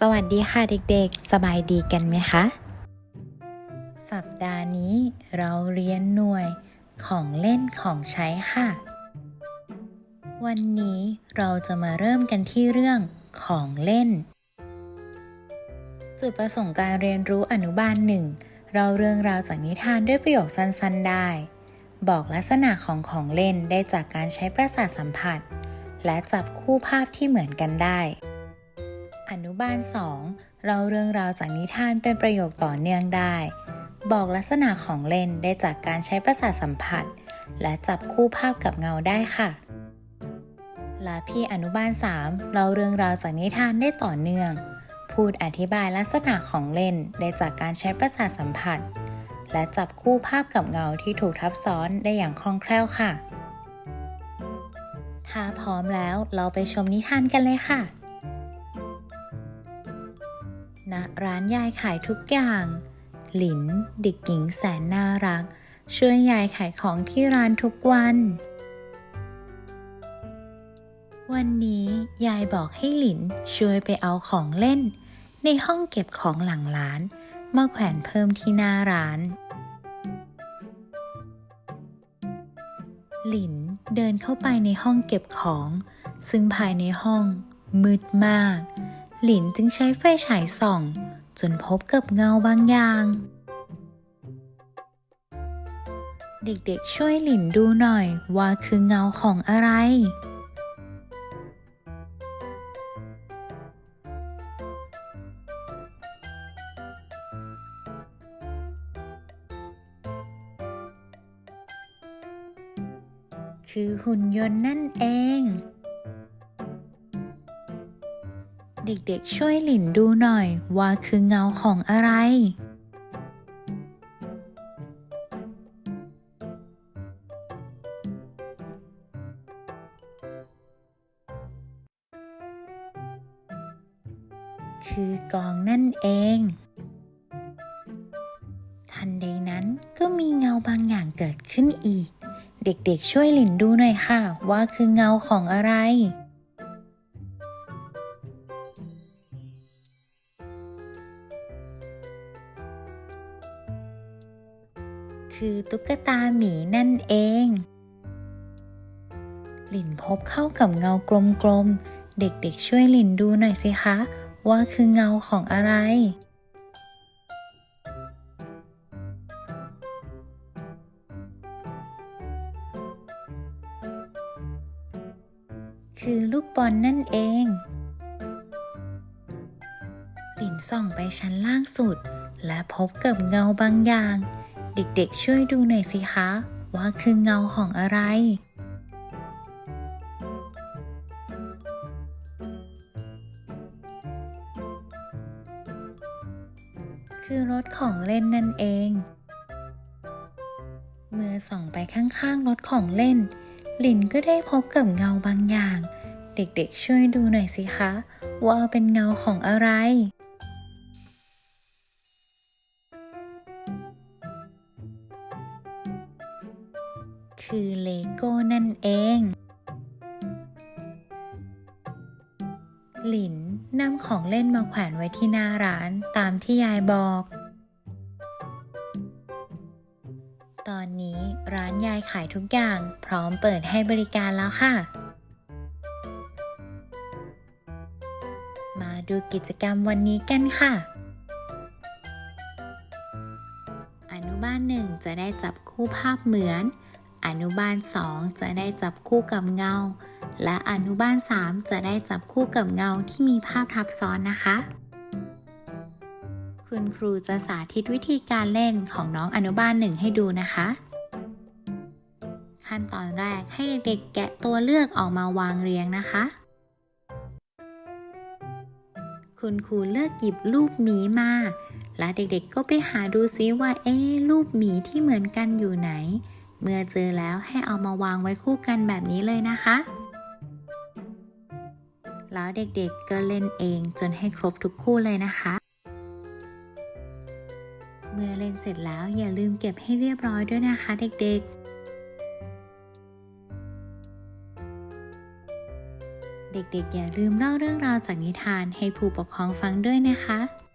สวัสดีค่ะเด็กๆ สบายดีกันไหมคะ สัปดาห์นี้เราเรียนหน่วยของเล่นของใช้ค่ะ วันนี้เราจะมาเริ่มกันที่เรื่องของเล่น จุดประสงค์การเรียนรู้อนุบาลหนึ่งเราเรื่องราวจากนิทานด้วยประโยคสั้นๆ ได้ บอกลักษณะของของเล่นได้จากการใช้ประสาทสัมผัส และจับคู่ภาพที่เหมือนกันได้ อนุบาล 2 เราเรื่องราวจากนิทานเป็นประโยคต่อเนื่องได้ บอกลักษณะของเล่นได้จากการใช้ประสาทสัมผัส และจับคู่ภาพกับเงาได้ค่ะ และพี่อนุบาล 3 เราเรื่องราวจากนิทานได้ต่อเนื่อง พูดอธิบายลักษณะของเล่นได้จากการใช้ประสาทสัมผัส และจับคู่ภาพกับเงาที่ถูกทับซ้อนได้อย่างคล่องแคล่วค่ะ ถ้าพร้อมแล้วเราไปชมนิทานกันเลยค่ะ ร้านยายขายทุกอย่าง หลิน เด็กหญิงแสนน่ารัก ช่วยยายขายของที่ร้านทุกวัน วันนี้ยายบอกให้หลินช่วยไปเอาของเล่น ในห้องเก็บของหลังร้าน มาแขวนเพิ่มที่หน้าร้าน หลินเดินเข้าไปในห้องเก็บของ ซึ่งภายในห้องมืดมาก หลินจึงใช้ไฟฉายส่อง จนพบกับเงาบางอย่าง เด็กๆช่วยหลินดูหน่อยว่าคือเงาของอะไร คือหุ่นยนต์นั่นเอง เด็กๆ ช่วยหลินดูหน่อย ว่าคือเงาของอะไร คือกองนั่นเอง ทันใดนั้นก็มีเงาบางอย่างเกิดขึ้นอีก เด็กๆ ช่วยหลินดูหน่อยค่ะ ว่าคือเงาของอะไร คือตุ๊กตาหมีนั่นเอง หลินพบเข้ากับเงากลมๆ เด็กๆช่วยหลินดูหน่อยสิคะ ว่าคือเงาของอะไร คือลูกบอลนั่นเองหลินส่องไปชั้นล่างสุด และพบกับเงาบางอย่าง เด็กๆ ช่วยดูหน่อยสิคะ ว่าคือเงาของอะไร คือรถของเล่นนั่นเอง เมื่อส่องไปข้างๆรถของเล่น ลินก็ได้พบกับเงาบางอย่าง เด็กๆ ช่วยดูหน่อยสิคะ ว่าเป็นเงาของอะไร คือเลโก้นั่นเอง หลินนำของเล่นมาแขวนไว้ที่หน้าร้านตามที่ยายบอก ตอนนี้ร้านยายขายทุกอย่างพร้อมเปิดให้บริการแล้วค่ะ มาดูกิจกรรมวันนี้กันค่ะอนุบาลหนึ่งจะได้จับคู่ภาพเหมือน อนุบาล 2 จะได้จับคู่กับเงา และอนุบาล 3 จะได้จับคู่กับเงาที่มีภาพทับซ้อนนะคะ คุณครูจะสาธิตวิธีการเล่นของน้องอนุบาลหนึ่งให้ดูนะคะ ขั้นตอนแรกให้เด็กๆแกะตัวเลือกออกมาวางเรียงนะคะ คุณครูเลือกหยิบรูปหมีมา และเด็กๆก็ไปหาดูซิว่าเอ๊รูปหมีที่เหมือนกันอยู่ไหน เมื่อเจอแล้วให้เอามาวางไว้คู่กันแบบนี้เลยนะคะ แล้วเด็กๆก็เล่นเองจนให้ครบทุกคู่เลยนะคะ เมื่อเล่นเสร็จแล้วอย่าลืมเก็บให้เรียบร้อยด้วยนะคะ เด็กๆเด็กๆ อย่าลืมเล่าเรื่องราวจากนิทานให้ผู้ปกครองฟังด้วยนะคะ